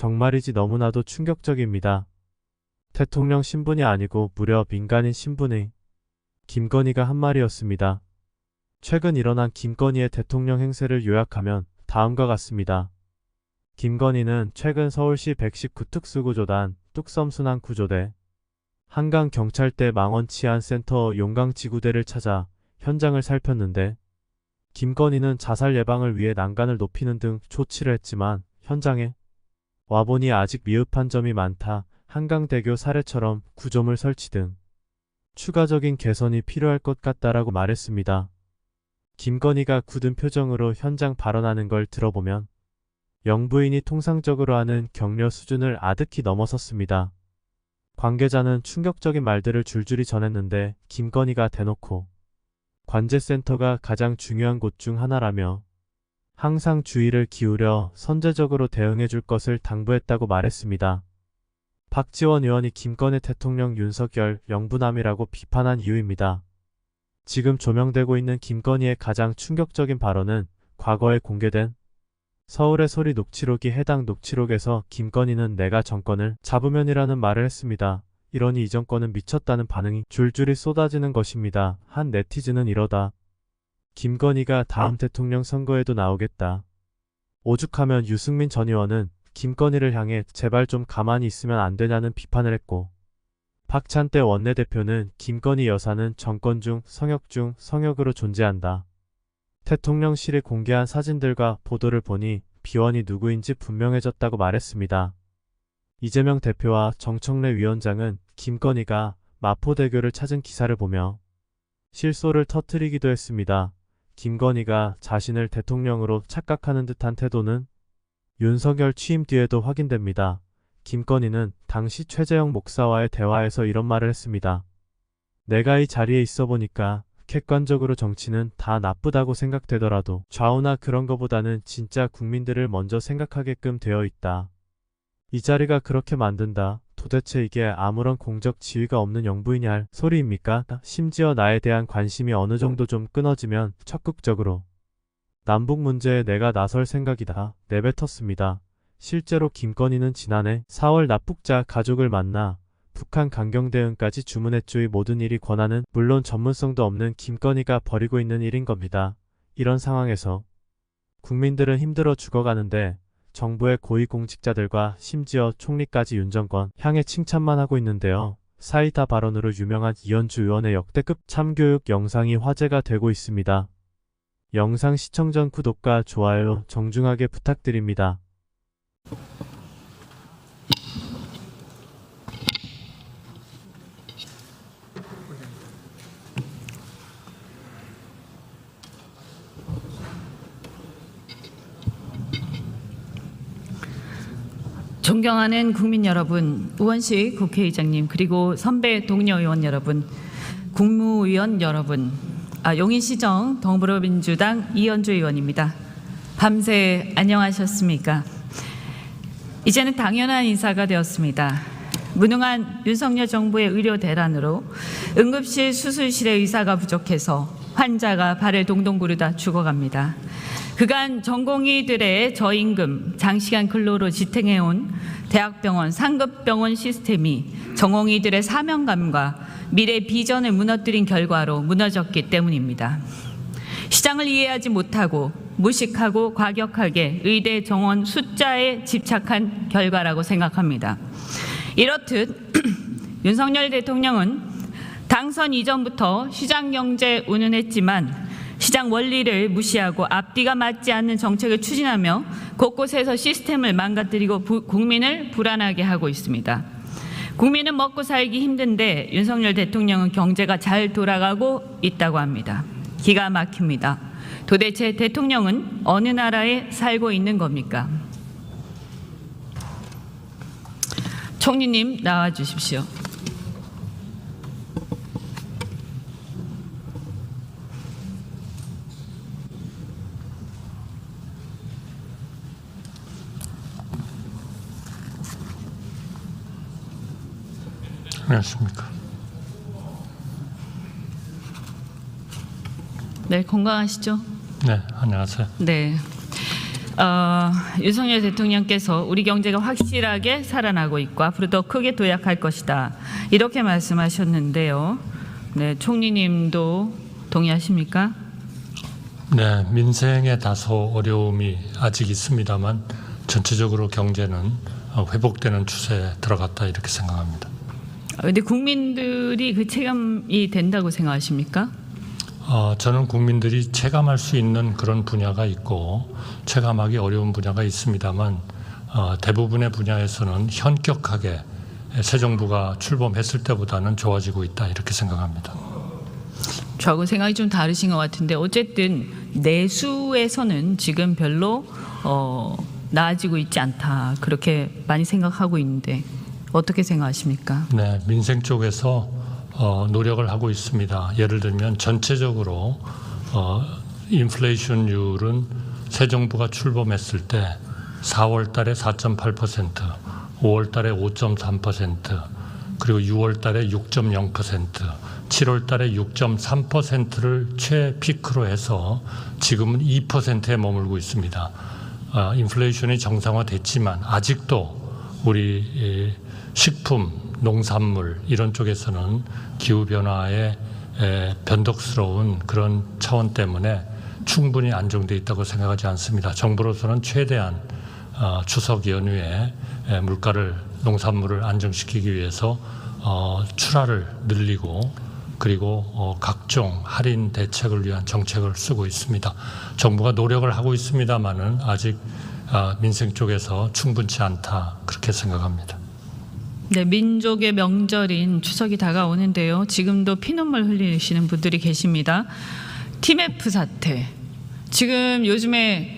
정말이지 너무나도 충격적입니다. 대통령 신분이 아니고 무려 민간인 신분의 김건희가 한 말이었습니다. 최근 일어난 김건희의 대통령 행세를 요약하면 다음과 같습니다. 김건희는 최근 서울시 119 특수구조단 뚝섬순환 구조대 한강 경찰대 망원 치안센터 용강지구대를 찾아 현장을 살폈는데 김건희는 자살 예방을 위해 난간을 높이는 등 조치를 했지만 현장에 와보니 아직 미흡한 점이 많다. 한강대교 사례처럼 구조물 설치 등 추가적인 개선이 필요할 것 같다라고 말했습니다. 김건희가 굳은 표정으로 현장 발언하는 걸 들어보면 영부인이 통상적으로 하는 격려 수준을 아득히 넘어섰습니다. 관계자는 충격적인 말들을 줄줄이 전했는데 김건희가 대놓고 관제센터가 가장 중요한 곳 중 하나라며 항상 주의를 기울여 선제적으로 대응해 줄 것을 당부했다고 말했습니다. 박지원 의원이 김건희 대통령 윤석열 영부남이라고 비판한 이유입니다. 지금 조명되고 있는 김건희의 가장 충격적인 발언은 과거에 공개된 서울의 소리 녹취록이 해당 녹취록에서 김건희는 내가 정권을 잡으면이라는 말을 했습니다. 이러니 이 정권은 미쳤다는 반응이 줄줄이 쏟아지는 것입니다. 한 네티즌은 이러다. 김건희가 다음 대통령 선거에도 나오겠다. 오죽하면 유승민 전 의원은 김건희를 향해 제발 좀 가만히 있으면 안 되냐는 비판을 했고 박찬대 원내대표는 김건희 여사는 정권 중 성역 중 성역으로 존재한다. 대통령실이 공개한 사진들과 보도를 보니 비원이 누구인지 분명해졌다고 말했습니다. 이재명 대표와 정청래 위원장은 김건희가 마포대교를 찾은 기사를 보며 실소를 터뜨리기도 했습니다. 김건희가 자신을 대통령으로 착각하는 듯한 태도는 윤석열 취임 뒤에도 확인됩니다. 김건희는 당시 최재형 목사와의 대화에서 이런 말을 했습니다. 내가 이 자리에 있어 보니까 객관적으로 정치는 다 나쁘다고 생각되더라도 좌우나 그런 거보다는 진짜 국민들을 먼저 생각하게끔 되어 있다. 이 자리가 그렇게 만든다. 도대체 이게 아무런 공적 지위가 없는 영부인이 할 소리입니까? 심지어 나에 대한 관심이 어느 정도 좀 끊어지면 적극적으로 남북 문제에 내가 나설 생각이다. 내뱉었습니다. 실제로 김건희는 지난해 4월 납북자 가족을 만나 북한 강경 대응까지 주문했죠의 모든 일이 권한은 물론 전문성도 없는 김건희가 벌이고 있는 일인 겁니다. 이런 상황에서 국민들은 힘들어 죽어가는데 정부의 고위공직자들과 심지어 총리까지 윤 정권 향해 칭찬만 하고 있는데요. 사이다 발언으로 유명한 이현주 의원의 역대급 참교육 영상이 화제가 되고 있습니다. 영상 시청 전 구독과 좋아요 정중하게 부탁드립니다. 존경하는 국민 여러분, 우원식 국회의장님, 그리고 선배 동료 의원 여러분, 국무위원 여러분, 아, 용인시정 더불어민주당 이현주 의원입니다. 밤새 안녕하셨습니까? 이제는 당연한 인사가 되었습니다. 무능한 윤석열 정부의 의료 대란으로 응급실 수술실의 의사가 부족해서 환자가 발을 동동 구르다 죽어갑니다. 그간 전공의들의 저임금, 장시간 근로로 지탱해온 대학병원, 상급병원 시스템이 전공의들의 사명감과 미래 비전을 무너뜨린 결과로 무너졌기 때문입니다. 시장을 이해하지 못하고 무식하고 과격하게 의대 정원 숫자에 집착한 결과라고 생각합니다. 이렇듯 윤석열 대통령은 당선 이전부터 시장 경제 운운했지만 시장 원리를 무시하고 앞뒤가 맞지 않는 정책을 추진하며 곳곳에서 시스템을 망가뜨리고 부- 국민을 불안하게 하고 있습니다. 국민은 먹고 살기 힘든데 윤석열 대통령은 경제가 잘 돌아가고 있다고 합니다. 기가 막힙니다. 도대체 대통령은 어느 나라에 살고 있는 겁니까? 총리님 나와 주십시오. 안녕하십니까. 네, 건강하시죠? 네, 안녕하세요. 네. 어, 윤석열 대통령께서 우리 경제가 확실하게 살아나고 있고 앞으로 더 크게 도약할 것이다. 이렇게 말씀하셨는데요. 네, 총리님도 동의하십니까? 네, 민생에 다소 어려움이 아직 있습니다만 전체적으로 경제는 어, 회복되는 추세에 들어갔다 이렇게 생각합니다. 근데 국민들이 그 체감이 된다고 생각하십니까? 어, 저는 국민들이 체감할 수 있는 그런 분야가 있고 체감하기 어려운 분야가 있습니다만 어, 대부분의 분야에서는 현격하게 새 정부가 출범했을 때보다는 좋아지고 있다 이렇게 생각합니다. 저하고 생각이 좀 다르신 것 같은데 어쨌든 내수에서는 지금 별로 어, 나아지고 있지 않다 그렇게 많이 생각하고 있는데 어떻게 생각하십니까? 네, 민생 쪽에서 어, 노력을 하고 있습니다. 예를 들면 전체적으로 어, 인플레이션율은 새 정부가 출범했을 때 4월 달에 4.8%, 5월 달에 5.3%, 그리고 6월 달에 6.0%, 7월 달에 6.3%를 최피크로 해서 지금은 2%에 머물고 있습니다. 아, 인플레이션이 정상화됐지만 아직도 우리 이 식품, 농산물 이런 쪽에서는 기후 변화의 에, 변덕스러운 그런 차원 때문에 충분히 안정돼 있다고 생각하지 않습니다. 정부로서는 최대한 어, 추석 연휴에 에, 물가를 농산물을 안정시키기 위해서 어, 출하를 늘리고 그리고 어, 각종 할인 대책을 위한 정책을 쓰고 있습니다. 정부가 노력을 하고 있습니다만은 아직 아, 민생 쪽에서 충분치 않다 그렇게 생각합니다. 네, 민족의 명절인 추석이 다가오는데요. 지금도 피눈물 흘리시는 분들이 계십니다. TMF 사태. 지금 요즘에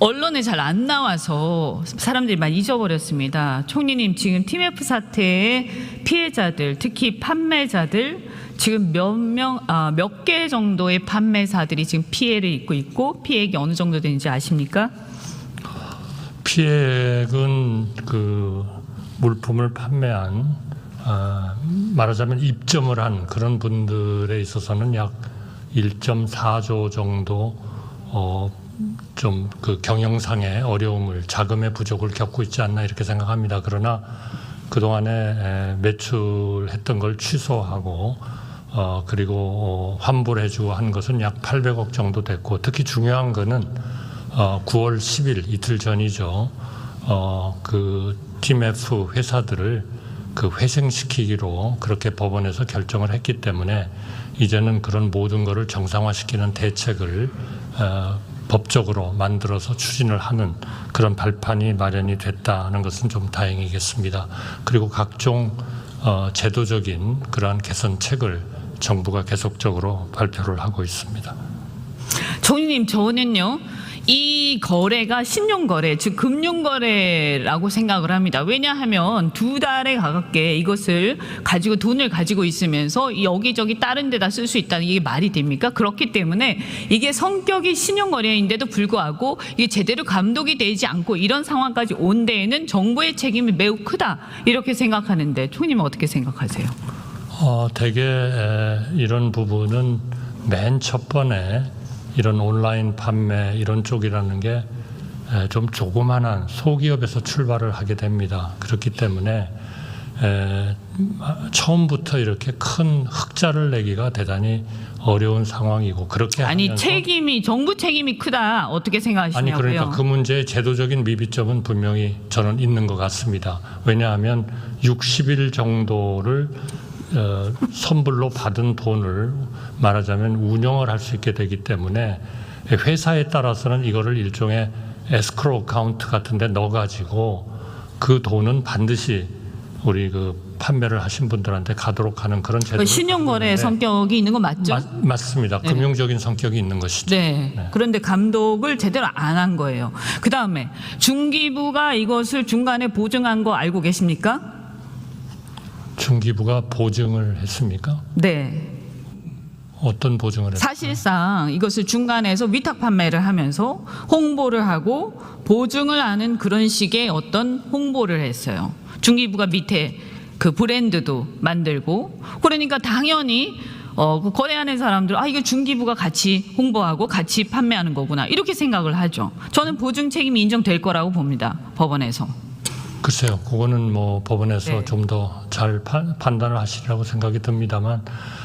언론에 잘 안 나와서 사람들이 많이 잊어버렸습니다. 총리님 지금 TMF 사태의 피해자들, 특히 판매자들 지금 몇 명, 아, 몇 개 정도의 판매사들이 지금 피해를 입고 있고 피해액이 어느 정도 되는지 아십니까? 피해액은 그 물품을 판매한 아, 말하자면 입점을 한 그런 분들에 있어서는 약 1.4조 정도 어, 좀 그 경영상의 어려움을 자금의 부족을 겪고 있지 않나 이렇게 생각합니다. 그러나 그 동안에 에, 매출했던 걸 취소하고 어, 그리고 어, 환불해주고 한 것은 약 800억 정도 됐고 특히 중요한 거는 어, 9월 10일 이틀 전이죠. 어, 그 TMF 회사들을 그 회생시키기로 그렇게 법원에서 결정을 했기 때문에 이제는 그런 모든 것을 정상화시키는 대책을 어, 법적으로 만들어서 추진을 하는 그런 발판이 마련이 됐다는 것은 좀 다행이겠습니다. 그리고 각종 어, 제도적인 그러한 개선책을 정부가 계속적으로 발표를 하고 있습니다. 총리님 저는요 이 거래가 신용 거래 즉 금융 거래라고 생각을 합니다. 왜냐하면 두 달에 가깝게 이것을 가지고 돈을 가지고 있으면서 여기저기 다른 데다 쓸 수 있다는 이게 말이 됩니까? 그렇기 때문에 이게 성격이 신용 거래인데도 불구하고 이게 제대로 감독이 되지 않고 이런 상황까지 온 데에는 정부의 책임이 매우 크다 이렇게 생각하는데 총리님은 어떻게 생각하세요? 어, 대개 에, 이런 부분은 맨 첫 번에 이런 온라인 판매 이런 쪽이라는 게 좀 조그만한 소기업에서 출발을 하게 됩니다. 그렇기 때문에 에, 처음부터 이렇게 큰 흑자를 내기가 대단히 어려운 상황이고 그렇게 아니 책임이 정부 책임이 크다 어떻게 아니 생각하시냐고요? 그러니까 그 문제의 제도적인 미비점은 분명히 저는 있는 것 같습니다. 왜냐하면 60일 정도를 어, 선불로 받은 돈을 말하자면 운영을 할 수 있게 되기 때문에 회사에 따라서는 이거를 일종의 에스크로 카운트 같은 데 넣어가지고 그 돈은 반드시 우리 그 판매를 하신 분들한테 가도록 하는 그런 제도. 그 신용거래 성격이 있는 거 맞죠? 맞, 습니다 네. 금융적인 성격이 있는 것이죠. 네. 그런데 감독을 제대로 안 한 거예요. 그 다음에 중기부가 이것을 중간에 보증한 거 알고 계십니까? 중기부가 보증을 했습니까? 네. 어떤 보증을 했어요? 사실상 이것을 중간에서 위탁 판매를 하면서 홍보를 하고 보증을 하는 그런 식의 어떤 홍보를 했어요. 중기부가 밑에 그 브랜드도 만들고 그러니까 당연히 어, 그 거래하는 사람들, 아, 이거 중기부가 같이 홍보하고 같이 판매하는 거구나. 이렇게 생각을 하죠. 저는 보증 책임이 인정될 거라고 봅니다. 법원에서. 글쎄요, 그거는 뭐 법원에서 네. 좀더 잘 판단을 하시리라고 생각이 듭니다만,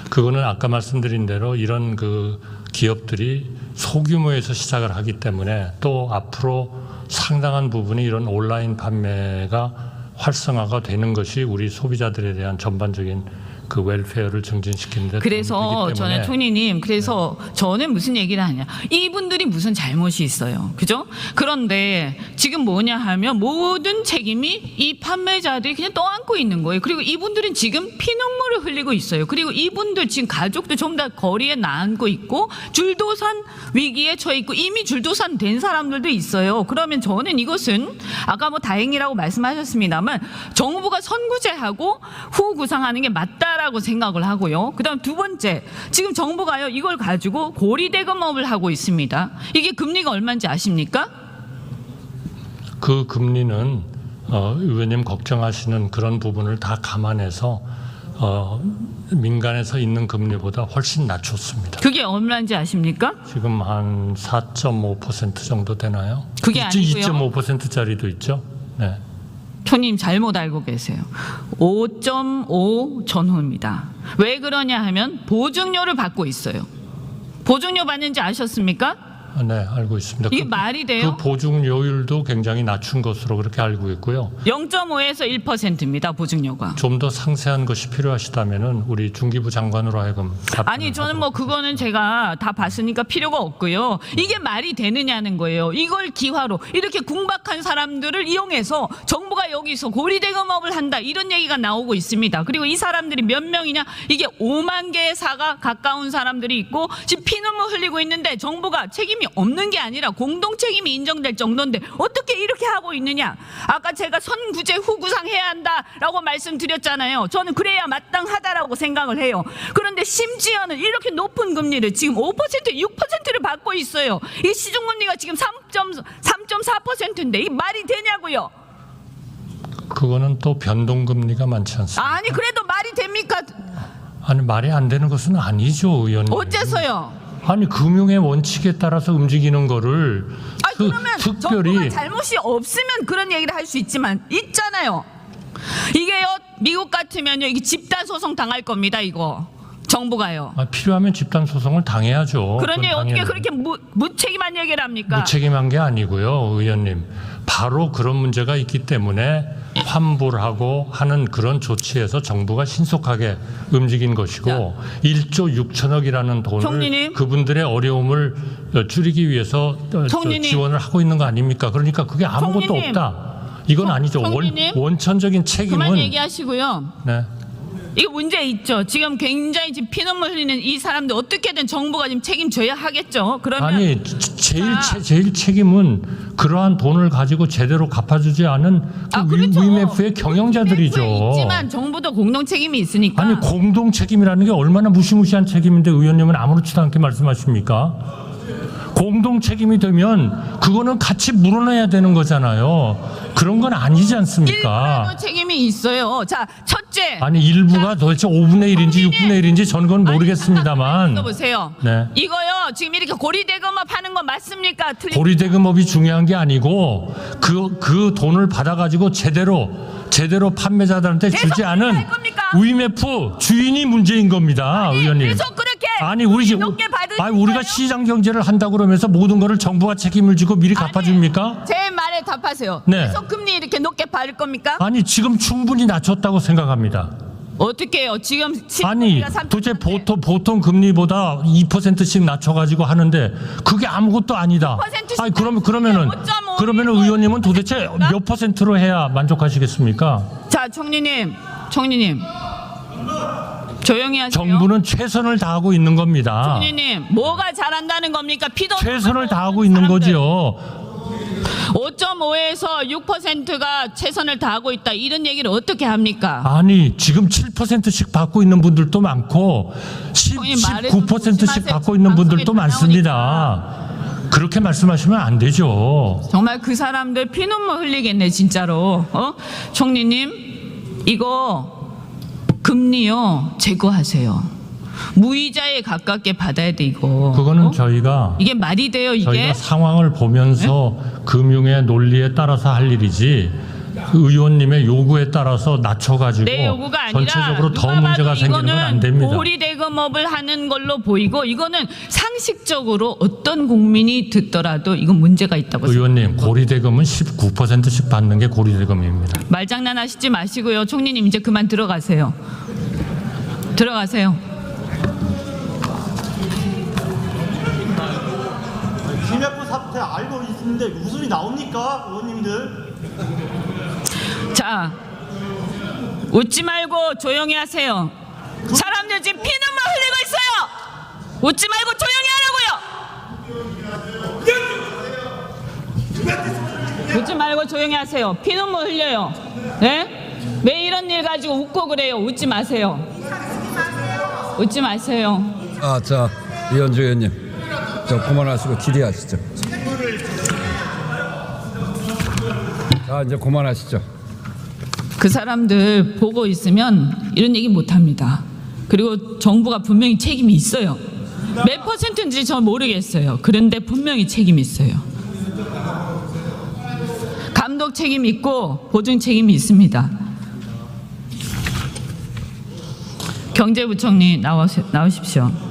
그거는 아까 말씀드린 대로 이런 그 기업들이 소규모에서 시작을 하기 때문에 또 앞으로 상당한 부분이 이런 온라인 판매가 활성화가 되는 것이 우리 소비자들에 대한 전반적인 그 웰페어를 증진시키는데 그래서 저는 때문에 총리님, 그래서 저는 무슨 얘기를 하냐. 이분들이 무슨 잘못이 있어요. 그죠? 그런데 지금 뭐냐 하면 모든 책임이 이 판매자들이 그냥 떠안고 있는 거예요. 그리고 이분들은 지금 피눈물을 흘리고 있어요. 그리고 이분들 지금 가족도 좀다 거리에 나앉고 있고 줄도산 위기에 처해 있고 이미 줄도산 된 사람들도 있어요. 그러면 저는 이것은 아까 뭐 다행이라고 말씀하셨습니다만 정부가 선구제하고 후 구상하는 게 맞다 라고 생각을 하고요. 그다음 두 번째 지금 정부가요 이걸 가지고 고리대금업을 하고 있습니다. 이게 금리가 얼마인지 아십니까? 그 금리는 어, 의원님 걱정하시는 그런 부분을 다 감안해서 어, 민간에서 있는 금리보다 훨씬 낮췄습니다. 그게 얼마인지 아십니까? 지금 한 4.5% 정도 되나요? 그게 아니고요. 2.5%짜리도 있죠. 네. 총님 잘못 알고 계세요. 5.5 전후입니다. 왜 그러냐 하면 보증료를 받고 있어요. 보증료 받는지 아셨습니까? 아, 네, 알고 있습니다. 이게 그, 말이 돼요? 그 보증료율도 굉장히 낮춘 것으로 그렇게 알고 있고요. 0.5에서 1%입니다. 보증료가. 좀 더 상세한 것이 필요하시다면은 우리 중기부 장관으로 하여금 아니 저는 뭐 그거는 제가 다 봤으니까 필요가 없고요. 이게 말이 되느냐는 거예요. 이걸 기화로 이렇게 궁박한 사람들을 이용해서 정부가 여기서 고리대금업을 한다 이런 얘기가 나오고 있습니다. 그리고 이 사람들이 몇 명이냐? 이게 5만 개의 사가 가까운 사람들이 있고 지금 피눈물 흘리고 있는데 정부가 책임 이 없는 게 아니라 공동 책임이 인정될 정도인데 어떻게 이렇게 하고 있느냐? 아까 제가 선구제 후구상 해야 한다라고 말씀드렸잖아요. 저는 그래야 마땅하다라고 생각을 해요. 그런데 심지어는 이렇게 높은 금리를 지금 5% 6%를 받고 있어요. 이 시중금리가 지금 3.3.4%인데 이 말이 되냐고요? 그거는 또 변동금리가 많지 않습니다. 아니 그래도 말이 됩니까? 아니 말이 안 되는 것은 아니죠, 의원님. 어째서요? 아니 금융의 원칙에 따라서 움직이는 거를 아 그 그러면 정부가 특별히 잘못이 없으면 그런 얘기를 할 수 있지만 있잖아요. 이게요 미국 같으면요 이게 집단 소송 당할 겁니다 이거 정부가요. 아, 필요하면 집단 소송을 당해야죠. 그러니 그건 어떻게 당연히. 그렇게 무, 무책임한 얘기를 합니까? 무책임한 게 아니고요, 의원님. 바로 그런 문제가 있기 때문에 환불하고 하는 그런 조치에서 정부가 신속하게 움직인 것이고 1조 6천억이라는 돈을 총리님. 그분들의 어려움을 어, 줄이기 위해서 어, 저 총리님. 지원을 하고 있는 거 아닙니까? 그러니까 그게 아무것도 총리님. 없다. 이건 총- 아니죠. 원. 원천적인 그만 책임은 얘기하시고요. 네. 이거 문제 있죠. 지금 굉장히 지금 피눈물 흘리는 이 사람들 어떻게든 정부가 지금 책임져야 하겠죠. 그러면 아니 제- 제일 자. 제, 제일 책임은 그러한 돈을 가지고 제대로 갚아주지 않은 그 아, 위- 그렇죠. 위메프의 경영자들이죠. 위메프에 있지만 정부도 공동 책임이 있으니까. 아니 공동 책임이라는 게 얼마나 무시무시한 책임인데 의원님은 아무렇지도 않게 말씀하십니까? 공동 책임이 되면 그거는 같이 물어내야 되는 거잖아요. 그런 건 아니지 않습니까? 일부라도 책임이 있어요. 자, 첫째. 아니 일부가 도대체 5분의 1인지 6분의 1인지 저는 그건 모르겠습니다만 보세요. 네. 이거요. 지금 이렇게 고리대금업 하는 거 맞습니까? 틀린 고리대금업이 중요한 게 아니고 그, 그 돈을 받아가지고 제대로 제대로 판매자들한테 주지 않은? 위메프 주인이 문제인 겁니다, 의원님. 계속 그렇게 아니 우리 시- 높게 받으실 아니 우리가? 시장 경제를 한다 그러면서 모든 거를 정부가 책임을 지고 미리 갚아줍니까? 제 말에 답하세요. 네. 계속 금리 이렇게 높게 받을 겁니까? 아니 지금 충분히 낮췄다고 생각합니다. 어떻게 해요? 지금 아니 10%가 도대체 3%. 보통 보통 금리보다 2%씩 낮춰가지고 하는데 그게 아무것도 아니다. 5%씩 아니 그러면 그러면은 5.5 그러면은 의원님은 도대체 몇 퍼센트로 해야 만족하시겠습니까? 자, 청리님, 청리님, 조용히 하세요. 정부는 최선을 다하고 있는 겁니다. 청리님, 뭐가 잘한다는 겁니까? 피도 최선을 다하고 있는 거지요. 5.5에서 6%가 최선을 다하고 있다. 이런 얘기를 어떻게 합니까? 아니 지금 7%씩 받고 있는 분들도 많고 10, 형님, 말을 좀 19%씩 조심하세요. 받고 있는 분들도 방송에 다 많습니다. 그렇게 말씀하시면 안 되죠. 정말 그 사람들 피눈물 흘리겠네, 진짜로. 어? 총리님, 이거 금리요, 제거하세요. 무이자에 가깝게 받아야 돼 이거. 그거는 어? 저희가 이게 말이 돼요 이게? 저희가 상황을 보면서 네? 금융의 논리에 따라서 할 일이지 의원님의 요구에 따라서 낮춰가지고 내 요구가 아니라 전체적으로 더 누가 문제가 봐도 생기는 건 안 이거는 됩니다. 고리 대금업을 하는 걸로 보이고 이거는 상식적으로 어떤 국민이 듣더라도 이건 문제가 있다고 생각합니다. 의원님 고리대금은 19%씩 받는 게 고리대금입니다. 말장난 하시지 마시고요. 총리님 이제 그만 들어가세요. 들어가세요. 사태 알고 있는데 무슨 이 나옵니까 의원님들? 자, 웃지 말고 조용히 하세요. 사람들 지금 피눈물 흘리고 있어요. 웃지 말고 조용히 하라고요. 웃지 말고 조용히 하세요. 피눈물 흘려요. 네? 왜 이런 일 가지고 웃고 그래요? 웃지 마세요. 웃지 마세요. 아, 자, 이현주 의원님. 저 그만하시고 질의하시죠. 자, 이제 그만하시죠. 그 사람들 보고 있으면 이런 얘기 못 합니다. 그리고 정부가 분명히 책임이 있어요. 몇 퍼센트인지 저 모르겠어요. 그런데 분명히 책임이 있어요. 감독 책임 있고 보증 책임이 있습니다. 경제부총리 나오시, 나오십시오.